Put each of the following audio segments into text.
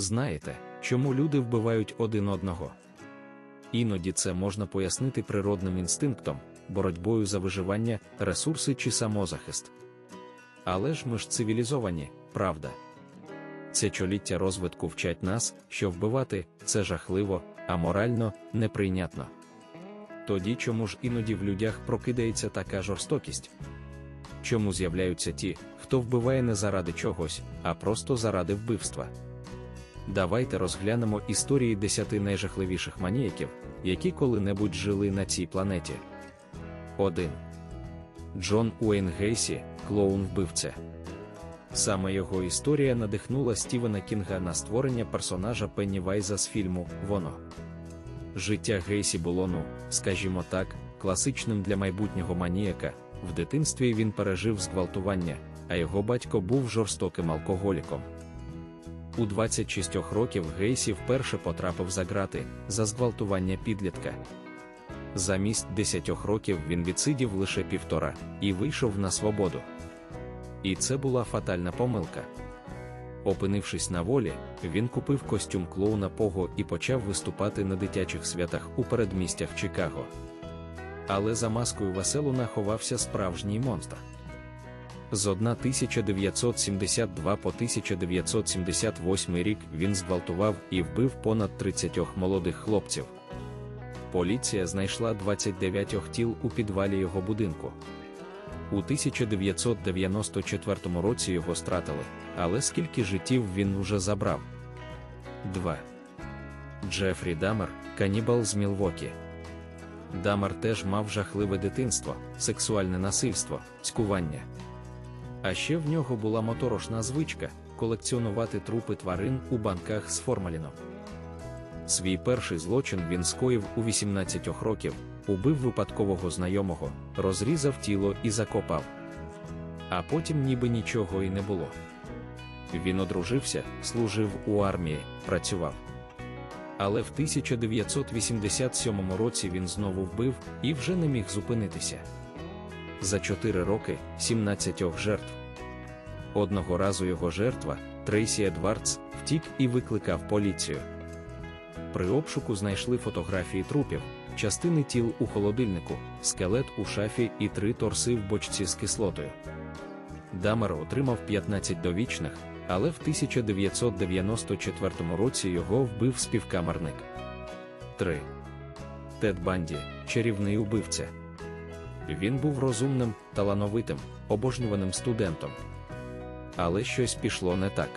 Знаєте, чому люди вбивають один одного? Іноді це можна пояснити природним інстинктом, боротьбою за виживання, ресурси чи самозахист. Але ж ми ж цивілізовані, правда. Цячоліття розвитку вчать нас, що вбивати це жахливо, а морально неприйнятно. Тоді чому ж іноді в людях прокидається така жорстокість? Чому з'являються ті, хто вбиває не заради чогось, а просто заради вбивства? Давайте розглянемо історії десяти найжахливіших маніяків, які коли-небудь жили на цій планеті. 1. Джон Уейн Гейсі, клоун вбивця. Саме його історія надихнула Стівена Кінга на створення персонажа Пеннівайза з фільму Воно. Життя Гейсі було, ну, скажімо так, класичним для майбутнього маніяка. В дитинстві він пережив зґвалтування, а його батько був жорстоким алкоголіком. У 26 років Гейсі вперше потрапив за грати за зґвалтування підлітка. Замість 10 років він відсидів лише півтора і вийшов на свободу. І це була фатальна помилка. Опинившись на волі, він купив костюм клоуна Пого і почав виступати на дитячих святах у передмістях Чикаго. Але за маскою веселуна ховався справжній монстр. З 1972 по 1978 рік він зґвалтував і вбив понад 30 молодих хлопців. Поліція знайшла 29 тіл у підвалі його будинку. У 1994 році його стратили, але скільки життів він уже забрав? 2. Джефрі Дамер, канібал з Мілвокі. Дамер теж мав жахливе дитинство, сексуальне насильство, цькування. А ще в нього була моторошна звичка колекціонувати трупи тварин у банках з формаліном. Свій перший злочин він скоїв у 18 років, убив випадкового знайомого, розрізав тіло і закопав. А потім ніби нічого і не було. Він одружився, служив у армії, працював. Але в 1987 році він знову вбив і вже не міг зупинитися. За 4 роки 17 жертв. Одного разу його жертва, Трейсі Едвардс, втік і викликав поліцію. При обшуку знайшли фотографії трупів, частини тіл у холодильнику, скелет у шафі і три торси в бочці з кислотою. Дамер отримав 15 довічних, але в 1994 році його вбив співкамерник. 3. Тед Банді, чарівний убивця. Він був розумним, талановитим, обожнюваним студентом. Але щось пішло не так.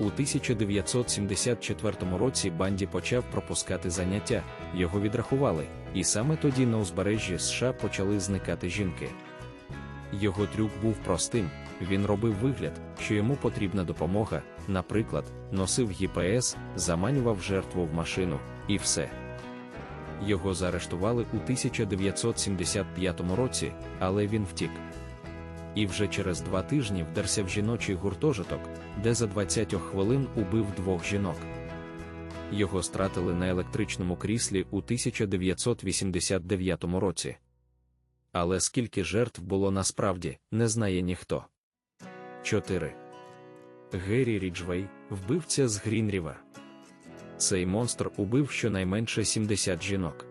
У 1974 році Банді почав пропускати заняття, його відрахували, і саме тоді на узбережжі США почали зникати жінки. Його трюк був простим, він робив вигляд, що йому потрібна допомога, наприклад, носив ГПС, заманював жертву в машину, і все. Його заарештували у 1975 році, але він втік. І вже через два тижні вдерся в жіночий гуртожиток, де за 20 хвилин убив двох жінок. Його стратили на електричному кріслі у 1989 році. Але скільки жертв було насправді, не знає ніхто. 4. Геррі Ріджвей, вбивця з Грінрівер. Цей монстр убив щонайменше 70 жінок.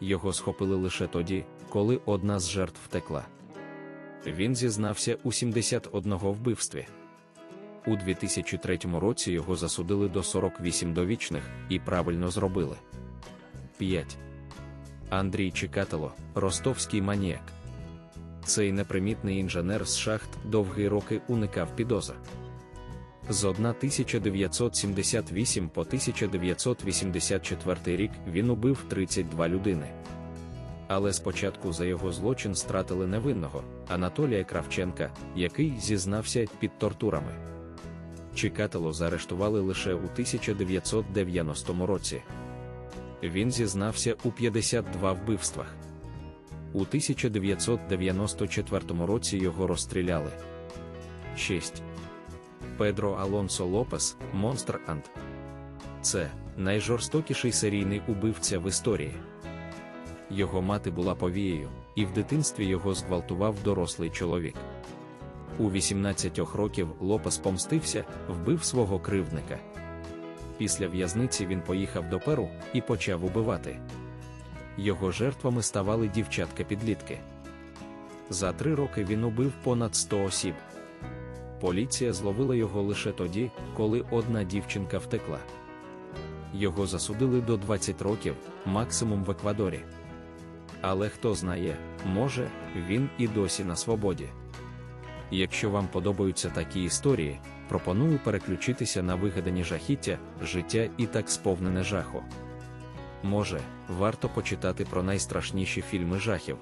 Його схопили лише тоді, коли одна з жертв втекла. Він зізнався у 71 вбивстві. У 2003 році його засудили до 48 довічних і правильно зробили. 5. Андрій Чикатело, ростовський маніяк. Цей непримітний інженер з шахт довгі роки уникав підозр. З 1978 по 1984 рік він убив 32 людини. Але спочатку за його злочин стратили невинного Анатолія Кравченка, який зізнався під тортурами. Чикатело заарештували лише у 1990 році. Він зізнався у 52 вбивствах. У 1994 році його розстріляли. 6. Педро Алонсо Лопес, Монстр Ант. Це найжорстокіший серійний убивця в історії. Його мати була повією, і в дитинстві його зґвалтував дорослий чоловік. У 18 років Лопес помстився, вбив свого кривдника. Після в'язниці він поїхав до Перу і почав убивати. Його жертвами ставали дівчатка-підлітки. За три роки він убив понад 100 осіб. Поліція зловила його лише тоді, коли одна дівчинка втекла. Його засудили до 20 років, максимум в Еквадорі. Але хто знає, може, він і досі на свободі. Якщо вам подобаються такі історії, пропоную переключитися на вигадані жахіття, життя і так сповнене жаху. Може, варто почитати про найстрашніші фільми жахів.